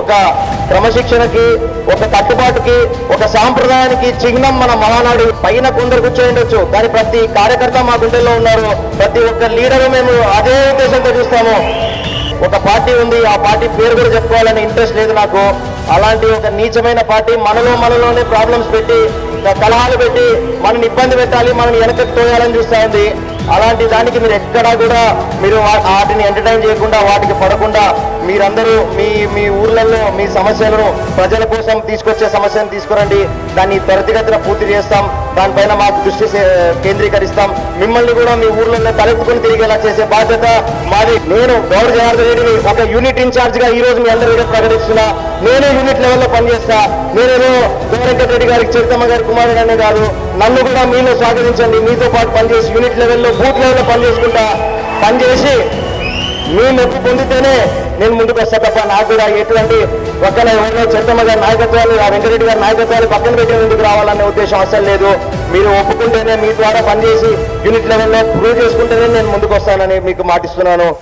ఒక క్రమశిక్షణకి ఒక కట్టుబాటుకి ఒక సాంప్రదాయానికి చిహ్నం మన మహానాడు. పైన కొందరు కూర్చొని ఉండొచ్చు కానీ ప్రతి కార్యకర్త మా గుండెల్లో ఉన్నారు. ప్రతి ఒక్క లీడరు మేము అదే ఉద్దేశంతో చూస్తాము. ఒక పార్టీ ఉంది ఆ పార్టీ పేరు కూడా చెప్పుకోవాలని ఇంట్రెస్ట్ లేదు నాకు. అలాంటి ఒక నీచమైన పార్టీ మనలో మనలోనే ప్రాబ్లమ్స్ పెట్టి కలహాలు పెట్టి మనని ఇబ్బంది పెట్టాలి మనని వెనకకి తోయాలని చూస్తా ఉంది. అలాంటి దానికి మీరు ఎక్కడా కూడా మీరు వాటిని ఎంటర్టైన్ చేయకుండా వాటికి పడకుండా మీరందరూ మీ మీ ఊర్లలో మీ సమస్యలను ప్రజల కోసం తీసుకొచ్చే సమస్యను తీసుకురండి. దాన్ని త్వరితగతిన పూర్తి చేస్తాం. దానిపైన మాకు దృష్టి కేంద్రీకరిస్తాం. మిమ్మల్ని కూడా మీ ఊర్లలో తలెత్తుకుని తిరిగేలా చేసే బాధ్యత మాది. నేను గౌరవ జనార్దన్ రెడ్డిని ఒక యూనిట్ ఇన్ఛార్జ్గా ఈ రోజు మీ అందరి ప్రకటిస్తున్నా. నేనే యూనిట్ లెవెల్లో పనిచేస్తా. నేనేదో గోరెంకట్ గారికి చరితమ్మ గారి కుమారుడు అనే కాదు నన్ను కూడా మీలో స్వాగతించండి. మీతో పాటు పనిచేసి యూనిట్ లెవెల్లో బూత్ లెవెల్లో పనిచేసుకుంటా. పనిచేసి మీ నొప్పి పొందితేనే నేను ముందుకు వస్తా తప్ప నాకు కూడా ఎటువంటి పక్కన ఎవరినో చెత్తమ్మ గారి నాయకత్వాన్ని ఆ వెంకరెడ్డి గారి నాయకత్వాన్ని పక్కన పెట్టి ముందుకు రావాలనే ఉద్దేశం అసలు లేదు. మీరు ఒప్పుకుంటేనే మీ ద్వారా పనిచేసి యూనిట్ లెవెల్లో ప్రూవ్ చేసుకుంటేనే నేను ముందుకు వస్తానని మీకు మాటిస్తున్నాను.